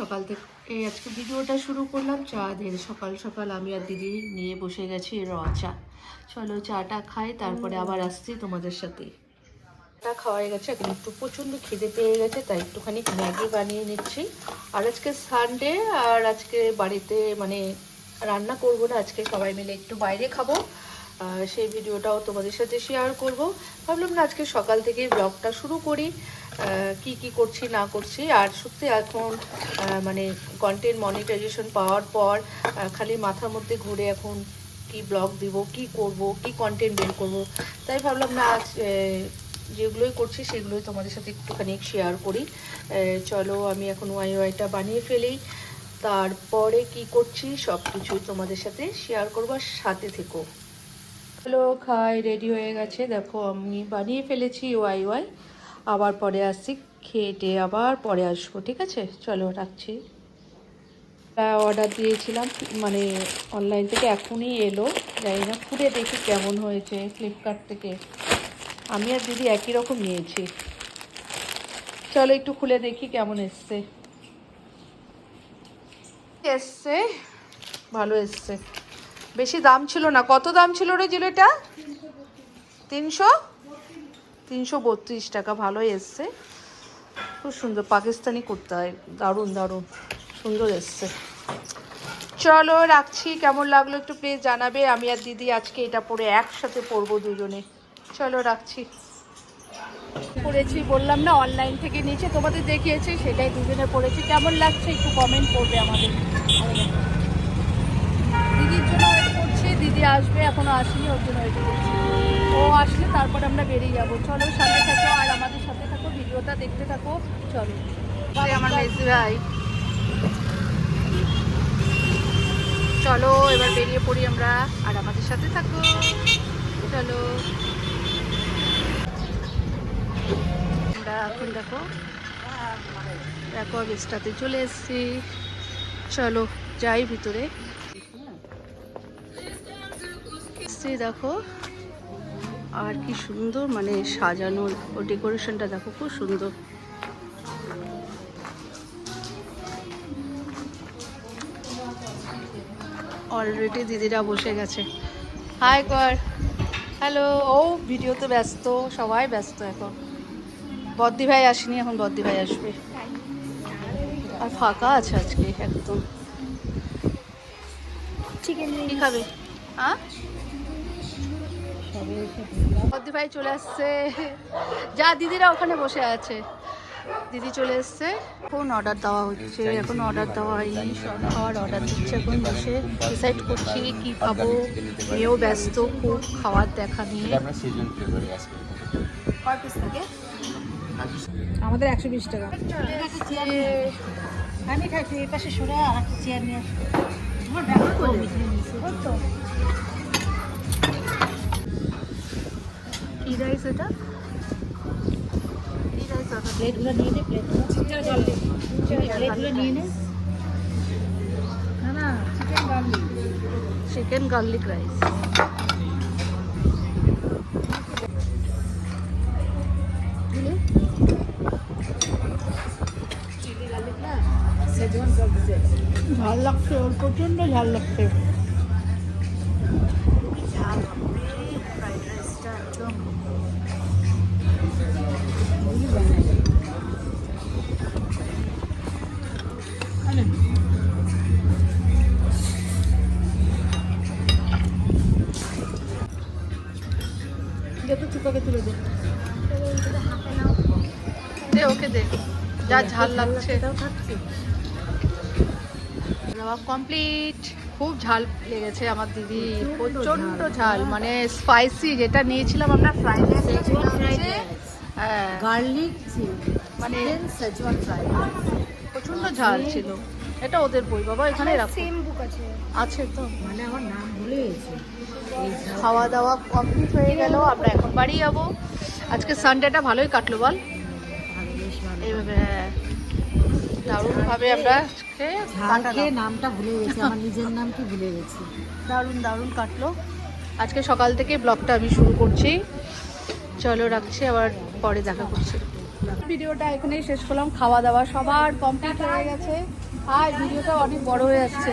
সকাল থেকে এই আজকে ভিডিওটা শুরু করলাম চা দিয়ে। সকাল সকাল আমি আর দিদি নিয়ে বসে গেছি র চা। চলো চাটা খাই, তারপরে আবার আসছি তোমাদের সাথে। চা খাওয়া হয়ে গেছে, এখন একটু প্রচণ্ড খিদে পেয়ে গেছে, তাই একটুখানি ম্যাগি বানিয়ে নিচ্ছি। আর আজকে সানডে আর আজকে বাড়িতে মানে রান্না করব না, আজকে সবাই মিলে একটু বাইরে খাব। সেই ভিডিওটাও তোমাদের সাথে শেয়ার করব। ভাবলাম না, আজকে সকাল থেকে ব্লগটা শুরু করি। কি কি করছি, না করছি। আর সত্যি এখন মানে কন্টেন্ট মনিটাইজেশন পাওয়ার পর খালি মাথার মধ্যে ঘুরে এখন কি ব্লগ দিব, কি করব, কি কন্টেন্ট বের করব। তাই ভাবলাম, না, আজ যেগুলোই করছি সেগুলোই তোমাদের সাথে একটুখানি শেয়ার করি। চলো, আমি এখন ওয়াই ওয়াইটা বানিয়ে ফেলি। তারপরে কি করছি সব কিছুই তোমাদের সাথে শেয়ার করব, আর সাথে থেকো। হ্যালো খাই রেডি হয়ে গেছে। দেখো, আমি বানিয়ে ফেলেছি ওয়াই ওয়াই আবার পরে আসছি খেটে আবার পরে আসব, ঠিক আছে? চলো, রাখছি। অর্ডার দিয়েছিলাম মানে অনলাইন থেকে এখনই এলো, জানি না খুলে দেখি কেমন হয়েছে ফ্লিপকার্ট থেকে। আমি আর দিদি একই রকম নিয়েছি। চলো, একটু খুলে দেখি কেমন এসছে। এসছে, ভালো এসছে। বেশি দাম ছিল না। কত দাম ছিল রে জিলেটা? তিনশো? তিনশো বত্রিশ টাকা, ভালোই এসছে। খুব সুন্দর, পাকিস্তানি করতে, দারুণ দারুণ, সুন্দর এসছে। চলো, রাখছি, কেমন লাগল একটু প্লিজ জানাবে। আমি আর দিদি আজকে এটা পরে একসাথে পরবো দুজনে। চলো, রাখছি। পড়েছি বললাম না অনলাইন থেকে নিচে তোমাদের দেখিয়েছি, সেটাই দুজনে পড়েছি কেমন লাগছে একটু কমেন্ট করবে আমাদের। দিদির জন্য দিদি আসবে এখনও আসেনি ওর জন্য ও আসলে তারপর আমরা বেরিয়ে যাব। চলো সাথে থাকো আর আমাদের সাথে থাকো ভিডিওটা দেখতে থাকো। চলো। আমার মেসি ভাই। চলো এবার বেরিয়ে পড়ি আমরা আর আমাদের সাথে থাকো। চলো। আমরা এখন দেখো দেখো বিস্টাতে চলে এসেছি। চলো যাই ভিতরে। এসছি দেখো। আর কি সুন্দর মানে সাজানো ও ডেকোরেশনটা দেখো খুব সুন্দর। অলরেডি দিদিরা বসে গেছে। হাই কর হ্যালো ও ভিডিওতে ব্যস্ত সবাই ব্যস্ত এখন। বদ্দি ভাই আসেনি এখন বদ্দি ভাই আসবে। আর ফাঁকা আছে আজকে একদম। চিকেন কি খাবে? হ্যাঁ বদ্দি ভাই চলে আসছে। যা দিদিরা ওখানে বসে আছে। দিদি চলে এসছে। এখন অর্ডার দেওয়া হচ্ছে। এখন অর্ডার দেওয়া হয়নি। সব খাওয়ার অর্ডার দিচ্ছে। এখন বসে ডিসাইড করছি কি খাব। মেয়েও ব্যস্ত খুব খাওয়ার দেখা নিয়ে আমাদের একশো বিশ টাকা। আমি খাইছি এই পাশে সরে আর একটা চেয়ার নিয়ে আসব তোমার ব্যবহার করে তো কি রাইস এটা প্লেটগুলো নিয়ে নে প্লেটগুলো নিয়ে নে। না না chicken garlic chicken garlic rice ঝাল লাগছে ওর প্রচণ্ড ঝাল লাগছে। যত তুলে দে। দে ওকে দে। যা ঝাল লাগছে। কমপ্লিট খুব ঝাল লেগেছে আমার দিদি প্রচণ্ড ঝাল মানে স্পাইসি যেটা নিয়েছিলাম আমরা ফ্রাইড রাইস হ্যাঁ। গার্লিক মানে সেজওয়ান ফ্রাই প্রচণ্ড ঝাল ছিল। এটা ওদের বই বাবা এখানে সেম বুক আছে। আছে তো। মানে আমার নাম ভুলে গেছি। খাওয়া দাওয়া কমপ্লিট হয়ে গেল আমরা এখন বাড়ি যাব। আজকে সানডেটা ভালোই কাটলো বল। এইভাবে হ্যাঁ। দারুণভাবে আমরা। খেয়ে নামটা ভুলে গেছি আমার নিজের নাম কি ভুলে গেছি। দারুণ দারুণ কাটলো। আজকে সকাল থেকে ব্লগটা আমি শুরু করছি। চলো রাখছি আবার পরে দেখা করছি। ভিডিওটা এখানেই শেষ করলাম। খাওয়া দাওয়া সবার কমপ্লিট হয়ে গেছে। আর ভিডিওটা অনেক বড় হয়ে যাচ্ছে।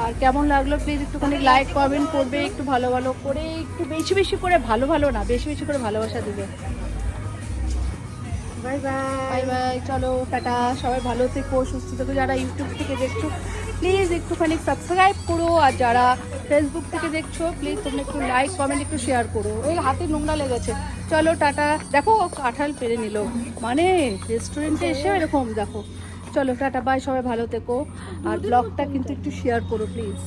আর কেমন লাগল প্লিজ একটুখানি লাইক কমেন্ট করবে। একটু ভালো ভালো করে একটু বেশি বেশি করে ভালো ভালো না বেশি বেশি করে ভালোবাসা দিবে। Bye bye. বাই চলো, টাটা, সবাই ভালো থেকো, সুস্থ থেকো। যারা ইউটিউব থেকে দেখছ প্লিজ একটুখানি সাবস্ক্রাইব করো। আর যারা ফেসবুক থেকে দেখছ প্লিজ তোমরা একটু লাইক কমেন্ট একটু শেয়ার করো। এই হাতে নোংরা লেগেছে। চলো, টাটা। দেখো, কাঁঠাল পেরে নিল। মানে রেস্টুরেন্টে এসে এরকম, দেখো। চলো, টাটা বাই সবাই ভালো থেকো। আর ব্লগটা কিন্তু একটু শেয়ার করো প্লিজ